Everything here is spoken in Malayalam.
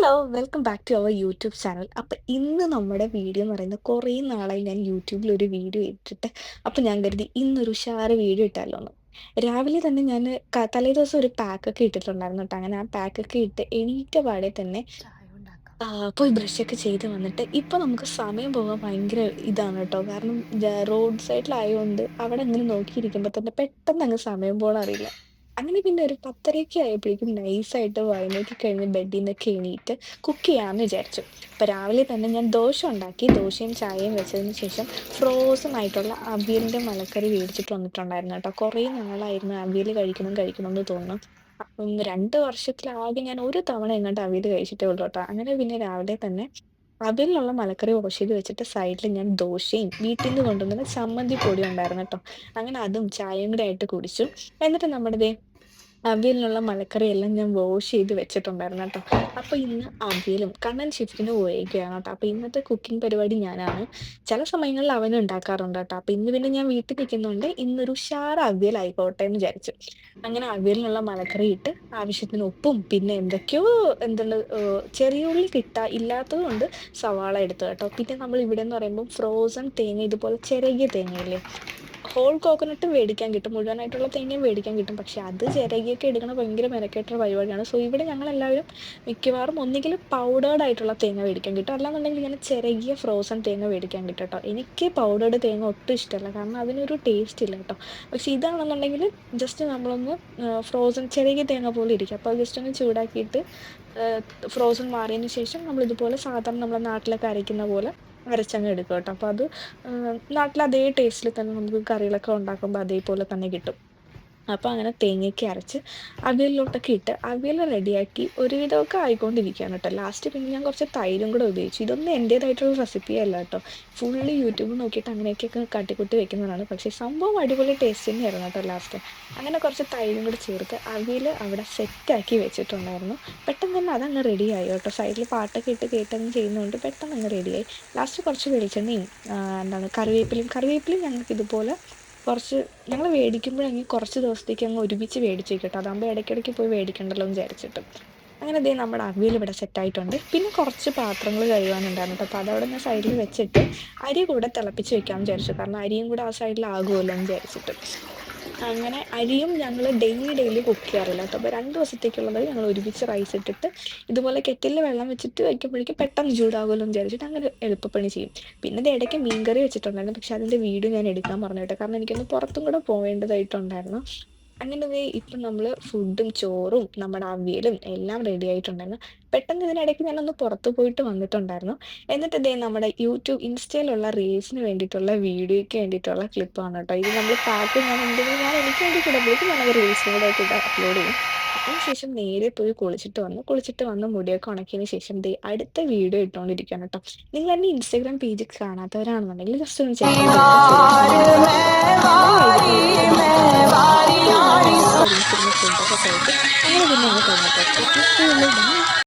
Hello welcome back to our YouTube channel അപ്പം ഇന്ന് നമ്മുടെ വീഡിയോ എന്ന് പറയുന്നത് കുറേ നാളായി ഞാൻ യൂട്യൂബിൽ ഒരു വീഡിയോ ഇട്ടിട്ട്. അപ്പം ഞാൻ കരുതി ഇന്നൊരു ഉഷാറ് വീഡിയോ ഇട്ടാലോ എന്ന്. രാവിലെ തന്നെ ഞാൻ തലേ ദിവസം ഒരു പാക്കൊക്കെ ഇട്ടിട്ടുണ്ടായിരുന്നു കേട്ടോ. അങ്ങനെ ആ പാക്കൊക്കെ ഇട്ട് എണീറ്റ പാടെ തന്നെ പോയി ബ്രഷൊക്കെ ചെയ്ത് വന്നിട്ട് ഇപ്പൊ നമുക്ക് സമയം പോകാൻ ഭയങ്കര ഇതാണ് കേട്ടോ. കാരണം റോഡ് സൈഡിലായതുകൊണ്ട് അവിടെ അങ്ങനെ നോക്കിയിരിക്കുമ്പോൾ തന്നെ പെട്ടെന്ന് അങ്ങ് സമയം പോകാൻ അറിയില്ല അങ്ങനെ പിന്നെ ഒരു പത്തരയൊക്കെ ആയപ്പോഴേക്കും നൈസായിട്ട് വൈകുന്നേരം കഴിഞ്ഞ് ബെഡിൽ നിന്നൊക്കെ എണീറ്റ് കുക്ക് ചെയ്യാമെന്ന് വിചാരിച്ചു അപ്പോൾ രാവിലെ തന്നെ ഞാൻ ദോശ ഉണ്ടാക്കി ദോശയും ചായയും വെച്ചതിന് ശേഷം ഫ്രോസൺ ആയിട്ടുള്ള അവിയലിന്റെ മലക്കറി മേടിച്ചിട്ട് വന്നിട്ടുണ്ടായിരുന്നു കേട്ടോ കുറേ നാളായിരുന്നു അവിയൽ കഴിക്കണം കഴിക്കണം എന്ന് തോന്നുന്നു അപ്പം രണ്ട് വർഷത്തിലാകെ ഞാൻ ഒരു തവണ എങ്ങാണ്ട് അവിയൽ കഴിച്ചിട്ടേ ഉള്ളൂ കേട്ടോ. അങ്ങനെ പിന്നെ രാവിലെ തന്നെ അവിലുള്ള മലക്കറി വാഷ് ചെയ്ത് വെച്ചിട്ട് സൈഡിൽ ഞാൻ ദോശയും വീട്ടിൽ നിന്ന് കൊണ്ടുവന്ന ചമ്മന്തി പൊടി ഉണ്ടായിരുന്നു കേട്ടോ. അങ്ങനെ അതും ചായയും കൂടെ ആയിട്ട് കുടിച്ചു. എന്നിട്ട് നമ്മുടെ അവിയലിനുള്ള മലക്കറിയെല്ലാം ഞാൻ വാഷ് ചെയ്ത് വെച്ചിട്ടുണ്ടായിരുന്നു കേട്ടോ. അപ്പൊ ഇന്ന് അവിയലും കണ്ണൻ ഷിഫ്റ്റിന് പോയേക്കുകയാണ് കേട്ടോ. അപ്പൊ ഇന്നത്തെ കുക്കിംഗ് പരിപാടി ഞാനാണ്. ചില സമയങ്ങളിൽ അവനും ഉണ്ടാക്കാറുണ്ട് കേട്ടോ. അപ്പൊ ഇന്ന് പിന്നെ ഞാൻ വീട്ടിൽ നിൽക്കുന്നുണ്ട് ഇന്നൊരു ഉഷാറ അവിയൽ ആയിക്കോട്ടെ എന്ന് വിചാരിച്ചു. അങ്ങനെ അവിയലിനുള്ള മലക്കറി ഇട്ട് ആവശ്യത്തിന് ഉപ്പും പിന്നെ എന്തൊക്കെയോ എന്താണ് ചെറിയ ഉള്ളി കിട്ടാ ഇല്ലാത്തത് കൊണ്ട് സവാള എടുത്തു കേട്ടോ. പിന്നെ നമ്മൾ ഇവിടെ എന്ന് പറയുമ്പോൾ ഫ്രോസൺ തേങ്ങ ഇതുപോലെ ചെറിയ തേങ്ങയില്ലേ ഹോൾ കോക്കനട്ട് മേടിക്കാൻ കിട്ടും. മുഴുവനായിട്ടുള്ള തേങ്ങയും മേടിക്കാൻ കിട്ടും. പക്ഷേ അത് ചിരകിയൊക്കെ എടുക്കണ ഭയങ്കര മെനക്കേറ്റൊരു പരിപാടിയാണ്. സോ ഇവിടെ ഞങ്ങളെല്ലാവരും മിക്കവാറും ഒന്നുകിൽ പൗഡേർഡ് ആയിട്ടുള്ള തേങ്ങ മേടിക്കാൻ കിട്ടും. അല്ലാന്നുണ്ടെങ്കിൽ ഇങ്ങനെ ചിരകിയ ഫ്രോസൺ തേങ്ങ മേടിക്കാൻ കിട്ടും കേട്ടോ. എനിക്ക് പൗഡേർഡ് തേങ്ങ ഒട്ടും ഇഷ്ടമല്ല. കാരണം അതിനൊരു ടേസ്റ്റ് ഇല്ല കേട്ടോ. പക്ഷേ ഇതാണെന്നുണ്ടെങ്കിൽ ജസ്റ്റ് നമ്മളൊന്ന് ഫ്രോസൺ ചിരകിയ തേങ്ങ പോലെ ഇരിക്കും. അപ്പോൾ ജസ്റ്റ് ഒന്ന് ചൂടാക്കിയിട്ട് ഫ്രോസൺ മാറിയതിന് ശേഷം നമ്മളിതുപോലെ സാധാരണ നമ്മുടെ നാട്ടിലൊക്കെ അരയ്ക്കുന്ന പോലെ അരച്ചങ്ങ് എടുക്കും കേട്ടോ. അപ്പോൾ അത് നാട്ടിൽ അതേ ടേസ്റ്റിൽ തന്നെ നമുക്ക് കറികളൊക്കെ ഉണ്ടാക്കുമ്പോൾ അതേപോലെ തന്നെ കിട്ടും. അപ്പോൾ അങ്ങനെ തേങ്ങയ്ക്ക് അരച്ച് അവിയലിലോട്ടൊക്കെ ഇട്ട് അവിയൽ റെഡിയാക്കി ഒരുവിധമൊക്കെ ആയിക്കൊണ്ടിരിക്കുകയാണ് കേട്ടോ. ലാസ്റ്റ് പിന്നെ ഞാൻ കുറച്ച് തൈരും കൂടെ ഉപയോഗിച്ചു. ഇതൊന്നും എന്റേതായിട്ടുള്ള റെസിപ്പി അല്ല കേട്ടോ. ഫുള്ള് യൂട്യൂബ് നോക്കിയിട്ട് അങ്ങനെയൊക്കെ കട്ടിക്കുട്ടി വെക്കുന്നതാണ്. പക്ഷേ സംഭവം അടിപൊളി ടേസ്റ്റ് തന്നെയായിരുന്നു കേട്ടോ ലാസ്റ്റ്. അങ്ങനെ കുറച്ച് തൈരും കൂടെ ചേർത്ത് അവിയൽ അവിടെ സെറ്റാക്കി വെച്ചിട്ടുണ്ടായിരുന്നു. പെട്ടെന്ന് തന്നെ അതങ്ങ് റെഡിയായി കേട്ടോ. സൈഡിൽ പാട്ടൊക്കെ ഇട്ട് കേട്ടങ്ങ് ചെയ്യുന്നതുകൊണ്ട് പെട്ടെന്ന് അങ്ങ് റെഡിയായി. ലാസ്റ്റ് കുറച്ച് വെളിച്ചെണ്ണയും എന്താണ് കറിവേപ്പിലയും കറിവേപ്പിലയും ഞങ്ങൾക്ക് ഇതുപോലെ കുറച്ച് ഞങ്ങൾ മേടിക്കുമ്പോഴെങ്കിൽ കുറച്ച് ദിവസത്തേക്ക് അങ്ങ് ഒരുമിച്ച് മേടിച്ച് കേട്ടോ. അതാകുമ്പോൾ ഇടയ്ക്കിടയ്ക്ക് പോയി മേടിക്കണ്ടല്ലോ എന്ന് വിചാരിച്ചിട്ട്. അങ്ങനെ ദേ നമ്മുടെ അവിയൽ ഇവിടെ സെറ്റായിട്ടുണ്ട്. പിന്നെ കുറച്ച് പാത്രങ്ങൾ കഴുകാനുണ്ടായിരുന്നു കേട്ടോ. അപ്പോൾ അതവിടെ ഞാൻ സൈഡിൽ വെച്ചിട്ട് അരി കൂടെ തിളപ്പിച്ച് വെക്കാമെന്ന് വിചാരിച്ചു. കാരണം അരിയും കൂടെ ആ സൈഡിലാകുമല്ലോ എന്ന് വിചാരിച്ചിട്ട്. അങ്ങനെ അരിയും ഞങ്ങൾ ഡെയിലി ഡെയിലി കുക്ക് ചെയ്യാറില്ല കേട്ടോ. അപ്പോൾ രണ്ട് ദിവസത്തേക്കുള്ളത് ഞങ്ങൾ ഒരുമിച്ച് റൈസ് ഇട്ടിട്ട് ഇതുപോലെ കെറ്റിൽ വെള്ളം വെച്ചിട്ട് വയ്ക്കുമ്പോഴേക്കും പെട്ടെന്ന് ചൂടാകുമല്ലോ എന്ന് വിചാരിച്ചിട്ട് അങ്ങനെ എളുപ്പപ്പണി ചെയ്യും. പിന്നെ ഇത് ഇടയ്ക്ക് മീൻകറി വെച്ചിട്ടുണ്ടായിരുന്നു. പക്ഷെ അതിന്റെ വീഡിയോ ഞാൻ എടുക്കാൻ പറഞ്ഞു കേട്ടോ. കാരണം എനിക്കൊന്ന് പുറത്തും കൂടെ പോവേണ്ടതായിട്ടുണ്ടായിരുന്നു. അങ്ങനെ ദേ ഇപ്പം നമ്മൾ ഫുഡും ചോറും നമ്മുടെ അവിയലും എല്ലാം റെഡി ആയിട്ടുണ്ടായിരുന്നു. പെട്ടെന്ന് ഇതിനിടയ്ക്ക് ഞാനൊന്ന് പുറത്ത് പോയിട്ട് വന്നിട്ടുണ്ടായിരുന്നു. എന്നിട്ട് ദേ നമ്മുടെ യൂട്യൂബ് ഇൻസ്റ്റയിലുള്ള റീൽസിന് വേണ്ടിയിട്ടുള്ള വീഡിയോയ്ക്ക് വേണ്ടിയിട്ടുള്ള ക്ലിപ്പാണ് കേട്ടോ. ഇത് നമ്മൾ പാട്ട് ഞാൻ എന്തെങ്കിലും ഞാൻ എനിക്ക് വേണ്ടിയിട്ട് ഇടുമ്പോഴേക്കും ഞാനത് റീൽസിനും കൂടെ ആയിട്ട് അപ്ലോഡ് ചെയ്യും. അതിനുശേഷം നേരെ പോയി കുളിച്ചിട്ട് വന്നു. കുളിച്ചിട്ട് വന്ന് മുടിയൊക്കെ ഉണക്കിയതിന് ശേഷം ദേ അടുത്ത വീഡിയോ ഇട്ടുകൊണ്ടിരിക്കുകയാണ് കേട്ടോ. നിങ്ങൾ എന്റെ ഇൻസ്റ്റാഗ്രാം പേജ് കാണാത്തവരാണെന്നുണ്ടെങ്കിൽ ജസ്റ്റ് ഒന്ന് ചെക്ക് ചെയ്ത് നോക്കുക. されて、離れるのがまたちっとる。